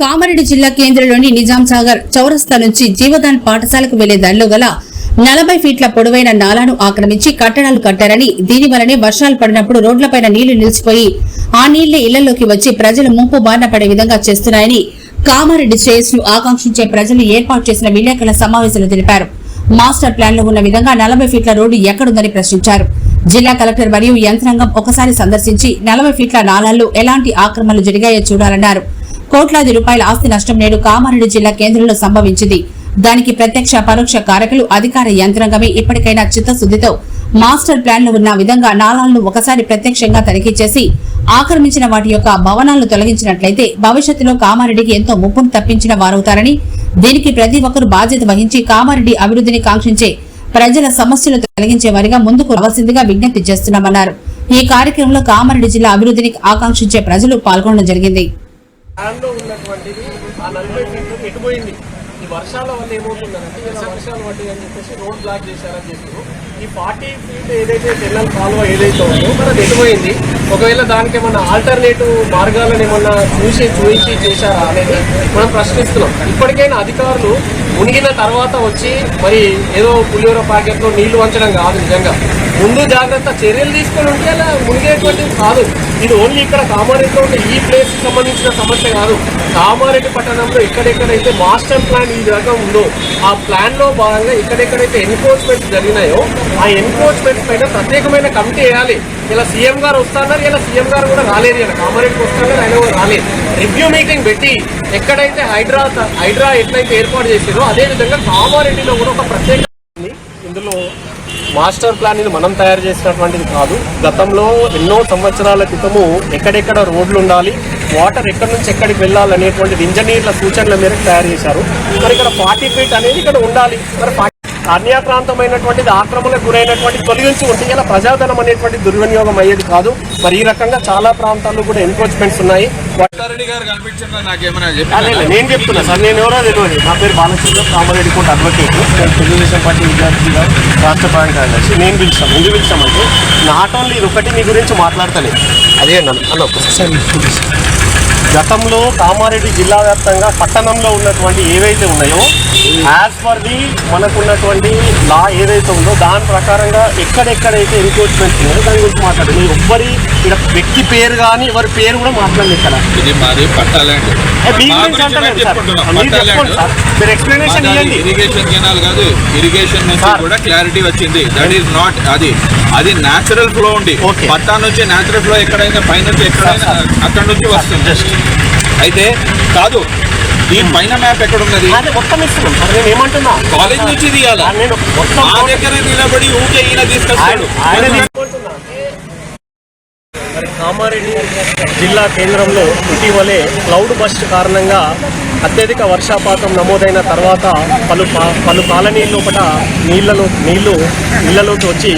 కామారెడ్డి జిల్లా కేంద్రంలోని నిజాం సాగర్ చౌరస్తా నుంచి జీవదాన్ పాఠశాలకు వెళ్ళే దారిలో గల నలభై ఫీట్ల పొడవైన నాలాను ఆక్రమించి కట్టడాలు కట్టారని దీని వలనే వర్షాలు పడినప్పుడు రోడ్లపైన నీళ్ళు నిలిచిపోయి ఆ నీళ్ళే ఇళ్ళలోకి వచ్చి ప్రజలు ముంపు బారిన పడే విధంగా చేస్తున్నాయని కామారెడ్డి శ్రేయస్సును ఆకాంక్షించే ప్రజలు ఏర్పాటు చేసిన విలేకరుల సమావేశంలో తెలిపారు. మాస్టర్ ప్లాన్లో ఉన్న విధంగా నలభై ఫీట్ల రోడ్డు ఎక్కడుందని ప్రశ్నించారు. జిల్లా కలెక్టర్ మరియు యంత్రాంగం ఒకసారి సందర్శించి నలభై ఫీట్ల నాలాల్లో ఎలాంటి ఆక్రమణలు జరిగాయో చూడాలన్నారు. కోట్లాది రూపాయల ఆస్తి నష్టం నేడు కామారెడ్డి జిల్లా కేంద్రంలో సంభవించింది. దానికి ప్రత్యక్ష పరోక్ష కారకులు అధికార యంత్రాంగమే ఇప్పటికైనా చిత్తశుద్దితో మాస్టర్ ప్లాన్లో ఉన్న విధంగా నాలాలను ఒకసారి ప్రత్యక్షంగా తనిఖీ చేసి ఆక్రమించిన వాటి యొక్క భవనాలను తొలగించినట్లయితే భవిష్యత్తులో కామారెడ్డికి ఎంతో ముప్పును తప్పించిన వారవుతారని దీనికి ప్రతి ఒక్కరూ బాధ్యత వహించి కామారెడ్డి అభివృద్ధిని కాంక్షించే ప్రజల సమస్యలు తొలగించే వారిగా ముందుకు రావాల్సిందిగా విజ్ఞప్తి చేస్తున్నామన్నారు. ఈ కార్యక్రమంలో కామారెడ్డి జిల్లా అభివృద్ధిని ఆకాంక్షించే ప్రజలు పాల్గొనడం జరిగింది. ఈ వర్షాల వల్ల ఏమవుతుందంటే ఇలా వర్షాలు పడ్డాయి అని చెప్పేసి రోడ్ బ్లాక్ చేశారని చెప్పారు. ఈ ఫార్టీ ఫీట్ ఏదైతే చెన్నల్ కాలువ ఏదైతే ఉందో మరి అది ఎటుపోయింది? ఒకవేళ దానికి ఏమన్నా ఆల్టర్నేటివ్ మార్గాలను ఏమన్నా చూసి చూపించి చేశారా అనేది మనం ప్రశ్నిస్తున్నాం. ఇప్పటికైనా అధికారులు మునిగిన తర్వాత వచ్చి మరి ఏదో పులిహోర ప్యాకెట్లో నీళ్ళు వంచడం కాదు నిజంగా. ముందు జాగ్రత్త చర్యలు తీసుకొని ఉంటే అలా మునిగేటువంటిది కాదు. ఇది ఓన్లీ ఇక్కడ కామారెడ్డిలో ఉండే ఈ ప్లేస్కి సంబంధించిన సమస్య కాదు. కామారెడ్డి పట్టణంలో ఎక్కడెక్కడైతే మాస్టర్ ప్లాన్ ఈ రకం ఉందో ఆ ప్లాన్లో భాగంగా ఎక్కడెక్కడైతే ఎన్క్రోచ్మెంట్ జరిగినాయో ఆ ఎన్క్రోచ్మెంట్ పైన ప్రత్యేకమైన కమిటీ వేయాలి. ఇలా సీఎం గారు వస్తున్నారు ఇలా సీఎం గారు కూడా రాలేదు. ఇలా కామారెడ్డికి వస్తున్నారు ఆయన కూడా రాలేదు. రివ్యూ మీటింగ్ పెట్టి ఎక్కడైతే హైడ్రా హైడ్రా ఎట్లయితే ఏర్పాటు చేసారో అదే విధంగా కామారెడ్డిలో కూడా ఒక ప్రత్యేక ఉంది. ఇందులో మాస్టర్ ప్లాన్ ఇది మనం తయారు చేసినటువంటిది కాదు. గతంలో ఎన్నో సంవత్సరాల క్రితము ఎక్కడెక్కడ రోడ్లు ఉండాలి వాటర్ ఎక్కడి నుంచి ఎక్కడికి వెళ్ళాలనేటువంటిది ఇంజనీర్ల సూచనల మేరకు తయారు చేశారు. మరి ఇక్కడ ఫార్టీ ఫీట్ అనేది ఇక్కడ ఉండాలి. మరి అన్యాక్రాంతమైనటువంటిది ఆక్రమణకు గురైనటువంటి తొలగించి ఉంటే ఇలా ప్రజాధనం అనేటువంటి దుర్వినియోగం అయ్యేది కాదు. మరి ఈ రకంగా చాలా ప్రాంతాల్లో కూడా ఎన్క్రోచ్మెంట్స్ ఉన్నాయి. నేను చెప్తున్నా. సార్ నేను ఎవరో తెలియదు. నా పేరు బాలచంద్ర కామారెడ్డి కోట అడ్వకేట్ నేను తెలుగుదేశం పార్టీ విద్యార్థిగా రాష్ట్ర ప్రధాన కార్యదర్శి. నేను పిలిచాం ఎందుకు పిలిచామంటే నాట్ ఓన్లీ ఇది ఒకటి మీ గురించి మాట్లాడతలేదు. అదే నన్ను అన్న ఒక్కసారి గతంలో కామారెడ్డి జిల్లా వ్యాప్తంగా పట్టణంలో ఉన్నటువంటి ఏవైతే ఉన్నాయో యాజ్ పర్ ది మనకున్నటువంటి లా ఏదైతే ఉందో దాని ప్రకారంగా ఎక్కడెక్కడైతే ఎన్క్రోచ్మెంట్ ఉన్నాయో దాని గురించి మాట్లాడండి. ఎవ్వరి ఇక్కడ వ్యక్తి పేరు కానీ ఎవరి పేరు కూడా మాట్లాడలేదు ఇక్కడ ఇది మాది పట్టాలండి. మీ గురించి అంటలేదు సార్. మీరు చెప్పుకోండి సార్. మీరు explanation ఇవ్వండి. ఇరిగేషన్ కెనాల్ కాదు. ఇరిగేషన్ నుంచి. కూడా క్లారిటీ వచ్చింది. దట్ ఈస్ నాట్ అది. అది న్యాచురల్ ఫ్లో ఉంది. పట్టా నుంచి న్యాచురల్ ఫ్లో ఎక్కడైనా పై నుంచి ఎక్కడైనా అక్కడ నుంచి వస్తుంది. జస్ట్ అయితే కాదు. దీని పైన మ్యాప్ ఎక్కడ ఉన్నది మొత్తం కాలేజ్ నుంచి తీయాలా మా దగ్గర నిలబడి ఊకే ఈయన తీసుకొస్తాడు. మరి కామారెడ్డి జిల్లా కేంద్రంలో ఇటీవలే క్లౌడ్ బస్ట్ కారణంగా అత్యధిక వర్షపాతం నమోదైన తర్వాత పలు పా- పలు కాలనీ లోపల నీళ్ళలో నీళ్ళు నీళ్ళలోకి వచ్చి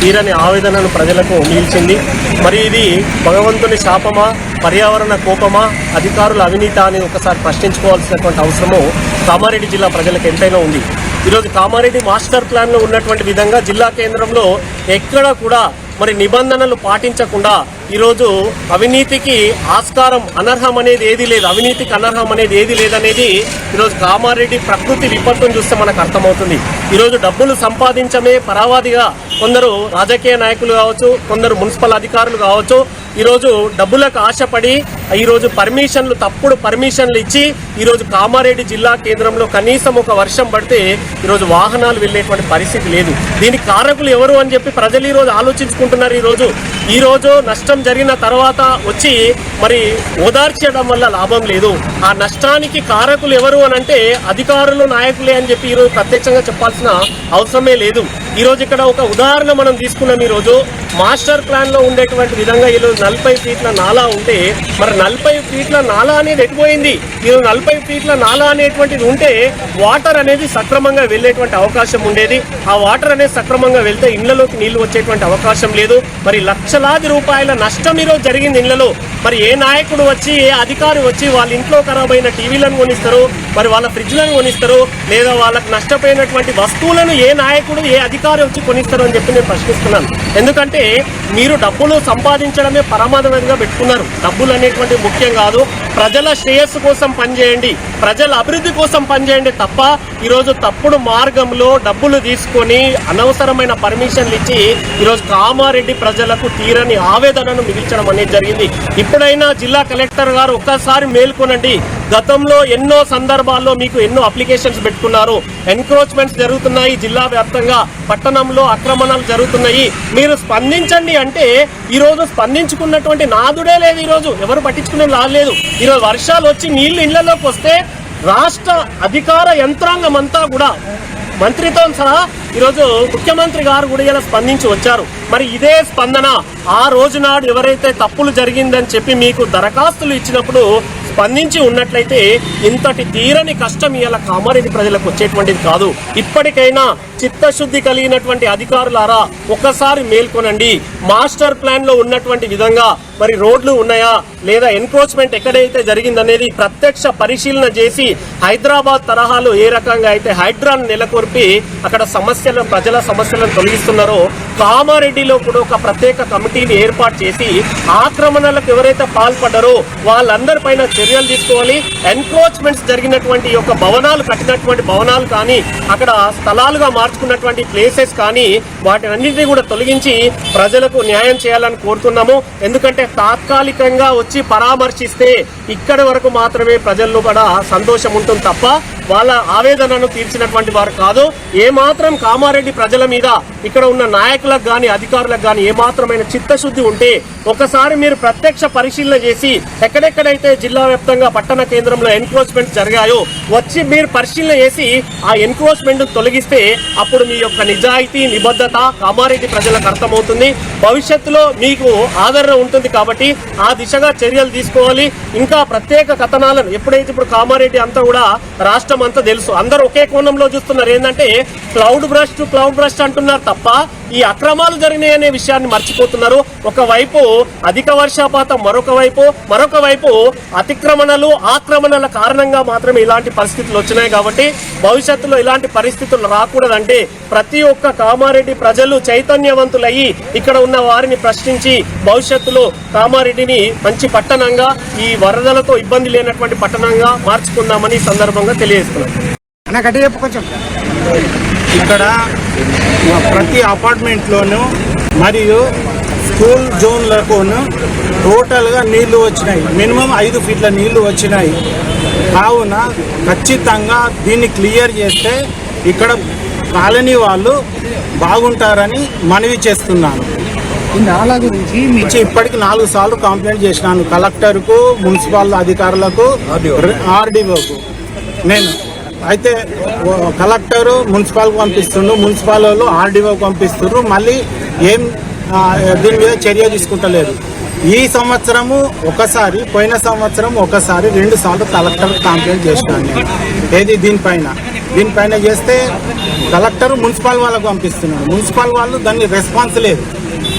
తీరని ఆవేదనను ప్రజలకు నిలిచింది. మరి ఇది భగవంతుని శాపమా పర్యావరణ కోపమా అధికారుల అవినీత అని ఒకసారి ప్రశ్నించుకోవాల్సినటువంటి అవసరము కామారెడ్డి జిల్లా ప్రజలకు ఎంతైనా ఉంది. ఈరోజు కామారెడ్డి మాస్టర్ ప్లాన్లో ఉన్నటువంటి విధంగా జిల్లా కేంద్రంలో ఎక్కడ కూడా మరి నిబంధనలు పాటించకుండా ఈరోజు అవినీతికి ఆస్కారం అనర్హం అనేది ఏది లేదు. అవినీతికి అనర్హం అనేది ఏది లేదనేది ఈరోజు కామారెడ్డి ప్రకృతి విపత్తును చూస్తే మనకు అర్థమవుతుంది. ఈరోజు డబ్బులు సంపాదించమే పరావాదిగా కొందరు రాజకీయ నాయకులు కావచ్చు కొందరు మున్సిపల్ అధికారులు కావచ్చు ఈరోజు డబ్బులకు ఆశపడి ఈరోజు పర్మిషన్లు తప్పుడు పర్మిషన్లు ఇచ్చి ఈరోజు కామారెడ్డి జిల్లా కేంద్రంలో కనీసం ఒక వర్షం పడితే ఈరోజు వాహనాలు వెళ్ళేటువంటి పరిస్థితి లేదు. దీనికి కారకులు ఎవరు అని చెప్పి ప్రజలు ఈరోజు ఆలోచించుకుంటున్నారు ఈరోజు. ఈరోజు నష్టం జరిగిన తర్వాత వచ్చి మరి ఓదార్చడం వల్ల లాభం లేదు. ఆ నష్టానికి కారకులు ఎవరు అని అంటే అధికారులు నాయకులే అని చెప్పి ఈరోజు ప్రత్యక్షంగా చెప్పాల్సిన అవసరమే లేదు. ఈరోజు ఇక్కడ ఒక ఉదాహరణ మనం తీసుకున్నాం ఈరోజు. మాస్టర్ ప్లాన్లో ఉండేటువంటి విధంగా ఈరోజు నలభై ఫీట్ల నాలా ఉంటే మరి నలభై ఫీట్ల నాలా అనేది ఎటుపోయింది ఈరోజు నలభై ఫీట్ల నాలా అనేటువంటిది ఉంటే వాటర్ అనేది సక్రమంగా వెళ్ళేటువంటి అవకాశం ఉండేది. ఆ వాటర్ అనేది సక్రమంగా వెళ్తే ఇళ్ళలోకి నీళ్ళు వచ్చేటువంటి అవకాశం లేదు. మరి లక్షలాది రూపాయల నష్టం ఈరోజు జరిగింది ఇళ్ళలో మరి ఏ నాయకుడు వచ్చి ఏ అధికారి వచ్చి వాళ్ళ ఇంట్లో ఖరాబ్ అయిన టీవీలను కొనిస్తారు? మరి వాళ్ళ ఫ్రిడ్జ్లను కొనిస్తారు? లేదా వాళ్ళకి నష్టపోయినటువంటి వస్తువులను ఏ నాయకుడు ఏ అధికారి అధికారి వచ్చి కొనిస్తారు అని చెప్పి నేను ప్రశ్నిస్తున్నాను. ఎందుకంటే మీరు డబ్బులు సంపాదించడమే పరమాధమైనగా పెట్టుకున్నారు. డబ్బులు అనేటువంటి ముఖ్యం కాదు. ప్రజల శ్రేయస్సు కోసం పనిచేయండి. ప్రజల అభివృద్ధి కోసం పనిచేయండి తప్ప ఈరోజు తప్పుడు మార్గంలో డబ్బులు తీసుకొని అనవసరమైన పర్మిషన్లు ఇచ్చి ఈరోజు కామారెడ్డి ప్రజలకు తీరని ఆవేదనను మిగిల్చడం అనేది జరిగింది. ఇప్పుడైనా జిల్లా కలెక్టర్ గారు ఒక్కసారి మేల్కొనండి. గతంలో ఎన్నో సందర్భాల్లో మీకు ఎన్నో అప్లికేషన్స్ పెట్టుకున్నారు. ఎన్క్రోచ్మెంట్స్ జరుగుతున్నాయి జిల్లా వ్యాప్తంగా. పట్టణంలో ఆక్రమణలు జరుగుతున్నాయి. మీరు స్పందించండి అంటే ఈరోజు స్పందించుకున్నటువంటి నాదుడే లేదు ఈరోజు. ఎవరు పట్టించుకునే లేదు. ఈరోజు వర్షాలు వచ్చి నీళ్ళు ఇళ్ళలోకి వస్తే రాష్ట్ర అధికార యంత్రాంగం అంతా కూడా మంత్రితో సహా ఈరోజు ముఖ్యమంత్రి గారు కూడా ఇలా స్పందించి వచ్చారు. మరి ఇదే స్పందన ఆ రోజు నాడు ఎవరైతే తప్పులు జరిగిందని చెప్పి మీకు దరఖాస్తులు ఇచ్చినప్పుడు స్పందించి ఉన్నట్లయితే ఇంతటి తీరని కష్టం ఇవాళ కామారెడ్డి ప్రజలకు వచ్చేటువంటిది కాదు. ఇప్పటికైనా చిత్తశుద్ధి కలిగినటువంటి అధికారులారా ఒకసారి మేల్కొనండి. మాస్టర్ ప్లాన్లో ఉన్నటువంటి విధంగా మరి రోడ్లు ఉన్నాయా లేదా ఎన్క్రోచ్మెంట్ ఎక్కడైతే జరిగిందనేది ప్రత్యక్ష పరిశీలన చేసి హైదరాబాద్ తరహాలో ఏ రకంగా అయితే హైడ్రాన్ నెలకొల్పి అక్కడ సమస్యలను ప్రజల సమస్యలను తొలగిస్తున్నారో కామారెడ్డిలో కూడా ఒక ప్రత్యేక కమిటీని ఏర్పాటు చేసి ఆక్రమణలకు ఎవరైతే పాల్పడ్డారో వాళ్ళందరిపైన చర్యలు తీసుకోవాలి. ఎన్క్రోచ్మెంట్స్ జరిగినటువంటి యొక్క భవనాలు కట్టినటువంటి భవనాలు కానీ అక్కడ స్థలాలుగా మార్చుకున్నటువంటి ప్లేసెస్ కానీ వాటి అన్నింటినీ కూడా తొలగించి ప్రజలకు న్యాయం చేయాలని కోరుతున్నాము. ఎందుకంటే తాత్కాలికంగా వచ్చి పరామర్శిస్తే ఇక్కడి వరకు మాత్రమే ప్రజల్లో కూడా సంతోషం ఉంటుంది తప్ప వాళ్ళ ఆవేదనను తీర్చినటువంటి వారు కాదు. ఏ మాత్రం కామారెడ్డి ప్రజల మీద ఇక్కడ ఉన్న నాయకులకు కానీ అధికారులకు కానీ ఏమాత్రమైన చిత్తశుద్ధి ఉంటే ఒకసారి మీరు ప్రత్యక్ష పరిశీలన చేసి ఎక్కడెక్కడైతే జిల్లా వ్యాప్తంగా పట్టణ కేంద్రంలో ఎన్క్రోచ్మెంట్ జరిగాయో వచ్చి మీరు పరిశీలన చేసి ఆ ఎన్క్రోచ్మెంట్ తొలగిస్తే అప్పుడు మీ యొక్క నిజాయితీ నిబద్ధత కామారెడ్డి ప్రజలకు అర్థమవుతుంది. భవిష్యత్తులో మీకు ఆదరణ ఉంటుంది కాబట్టి ఆ దిశగా చర్యలు తీసుకోవాలి. ఇంకా ప్రత్యేక కథనాలను ఎప్పుడైతే ఇప్పుడు కామారెడ్డి అంతా కూడా రాష్ట్రం అంతా తెలుసు. అందరూ ఒకే కోణంలో చూస్తున్నారు. ఏంటంటే క్లౌడ్ బ్రష్ క్లౌడ్ బ్రష్ అంటున్నారు తప్ప ఈ అక్రమాలు జరిగినాయి అనే విషయాన్ని మర్చిపోతున్నారు. ఒకవైపు అధిక వర్షపాతం మరొక వైపు మరొక వైపు అతిక్రమణలు ఆక్రమణల కారణంగా మాత్రమే ఇలాంటి పరిస్థితులు వచ్చినాయి కాబట్టి భవిష్యత్తులో ఇలాంటి పరిస్థితులు రాకూడదంటే ప్రతి ఒక్క కామారెడ్డి ప్రజలు చైతన్యవంతులయ్యి ఇక్కడ ఉన్న వారిని ప్రశ్నించి భవిష్యత్తులో కామారెడ్డిని మంచి పట్టణంగా ఈ వరదలతో ఇబ్బంది లేనటువంటి పట్టణంగా మార్చుకుందామని సందర్భంగా కొంచెం. ఇక్కడ ప్రతి అపార్ట్మెంట్లోనూ మరియు స్కూల్ జోన్లకును టోటల్గా నీళ్ళు వచ్చినాయి. మినిమం ఐదు ఫీట్ల నీళ్ళు వచ్చినాయి. కావున ఖచ్చితంగా దీన్ని క్లియర్ చేస్తే ఇక్కడ కాలనీ వాళ్ళు బాగుంటారని మనవి చేస్తున్నాను. ఈ నాలా గురించి నుంచి ఇప్పటికి నాలుగు సార్లు కంప్లైంట్ చేసినాను. కలెక్టర్కు మున్సిపల్ అధికారులకు ఆర్డీఓకు. నేను అయితే కలెక్టర్ కలెక్టరు మున్సిపాల్కి పంపిస్తుండ్రు మున్సిపాల్ వాళ్ళు ఆర్డీఓకి పంపిస్తుండ్రు. మళ్ళీ ఏం దీని మీద చర్య తీసుకుంటలేదు. ఈ సంవత్సరము ఒకసారి పోయిన సంవత్సరం ఒకసారి రెండు సార్లు కలెక్టర్ కంప్లైంట్ చేసినాను నేను. ఏది దీనిపైన? దీనిపైన చేస్తే కలెక్టర్ మున్సిపాల్ వాళ్ళకు పంపిస్తున్నాడు. మున్సిపాల్ వాళ్ళు దాన్ని రెస్పాన్స్ లేదు.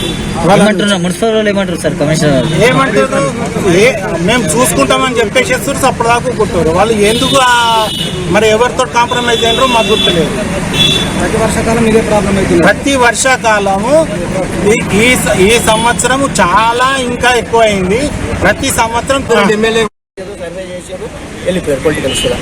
ఏమంటున్నారు? మున్సిపల్ వాళ్ళు ఏమంటారు సార్? కమిషనర్? ఏమంటారు? మేము చూసుకుంటామని చెప్పేసేస్తారు అప్పటిదాకా కుట్టారు వాళ్ళు ఎందుకు మరి ఎవరితో కాంప్రమైజ్ అయినారో మాకు గుర్తులేదు. ప్రతి వర్షాకాలం ఇదే ప్రాబ్లం అవుతుంది. ప్రతి వర్షాకాలము ఈ- ఈ స- ఈ సంవత్సరం చాలా ఇంకా ఎక్కువైంది. ప్రతి సంవత్సరం ఎమ్మెల్యే వెళ్ళిపోయారు పొలిటికల్స్ కూడా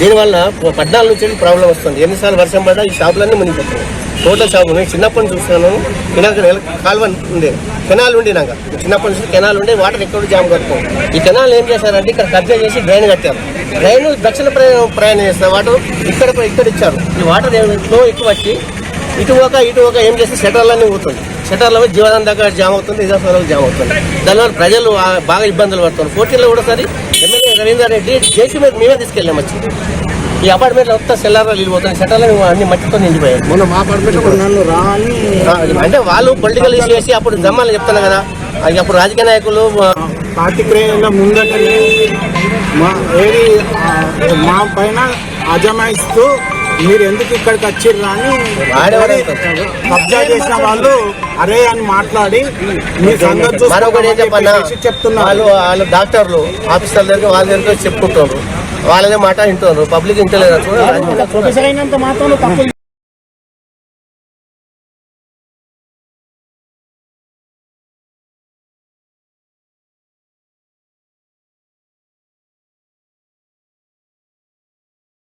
దీనివల్ల పద్నాలుగు నుంచి ప్రాబ్లం వస్తుంది. ఎన్నిసార్లు వర్షం పడ్డా ఈ షాపులన్నీ మునిగిపోతున్నాయి. టోటల్ షాపు నేను చిన్నప్పటి నుంచి చూస్తున్నాను. కెనాల్ కాలువ ఉండే. కెనాల్ ఉండినాక చిన్నప్పటి నుంచి కెనాల్ ఉండే వాటర్ ఎక్కడ జామ్ కట్టుకోం ఈ కెనాల్ ఏం చేశారంటే ఇక్కడ కబ్జా చేసి డ్రైన్ కట్టారు. డ్రైన్ దక్షిణ ప్రయాణం ప్రయాణం చేస్తారు వాటర్ ఇక్కడ ఇక్కడ ఇచ్చారు. ఈ వాటర్ ఫ్లో ఎక్కువ వచ్చి ఇటు ఒక ఇటు ఒక ఏం చేస్తే సెటర్లన్నీ పోతుంది షటర్లో జీవనం దగ్గర జామ్ అవుతుంది ఇదే జామ్ అవుతుంది. దానివల్ల ప్రజలు బాగా ఇబ్బందులు పడుతున్నారు. ఫోర్టీన్లో కూడా సరి ఎమ్మెల్యే రవీందర్ రెడ్డి జేసీ మీద మేమే తీసుకెళ్ళాం వచ్చి. ఈ అపార్ట్మెంట్లో మొత్తం సెల్లార్లో వెళ్ళిపోతుంది షటర్లో అన్ని మట్టితో నిండిపోయాయి మొన్న మా అంటే వాళ్ళు పొలిటికల్ ఇష్యూ చేసి అప్పుడు జమ్మాలని చెప్తున్నా కదా. అప్పుడు రాజకీయ నాయకులు ఆ, పాతికేయుల ముందటనే మా ఏది మా పైన అజమాయిస్తూ మీరు ఎందుకు ఇక్కడికి వచ్చిర్రా అని కబ్జా చేసిన వాళ్ళు అరే అని మాట్లాడి మీ సంగతి మరొకటి చూసుకుంటామని చెప్తున్నారు. వాళ్ళు వాళ్ళు డాక్టర్లు ఆఫీసర్ల దగ్గర వాళ్ళ దగ్గర చెప్పుకుంటారు వాళ్ళనే మాట వింటున్నారు. పబ్లిక్ ఇంటలేదు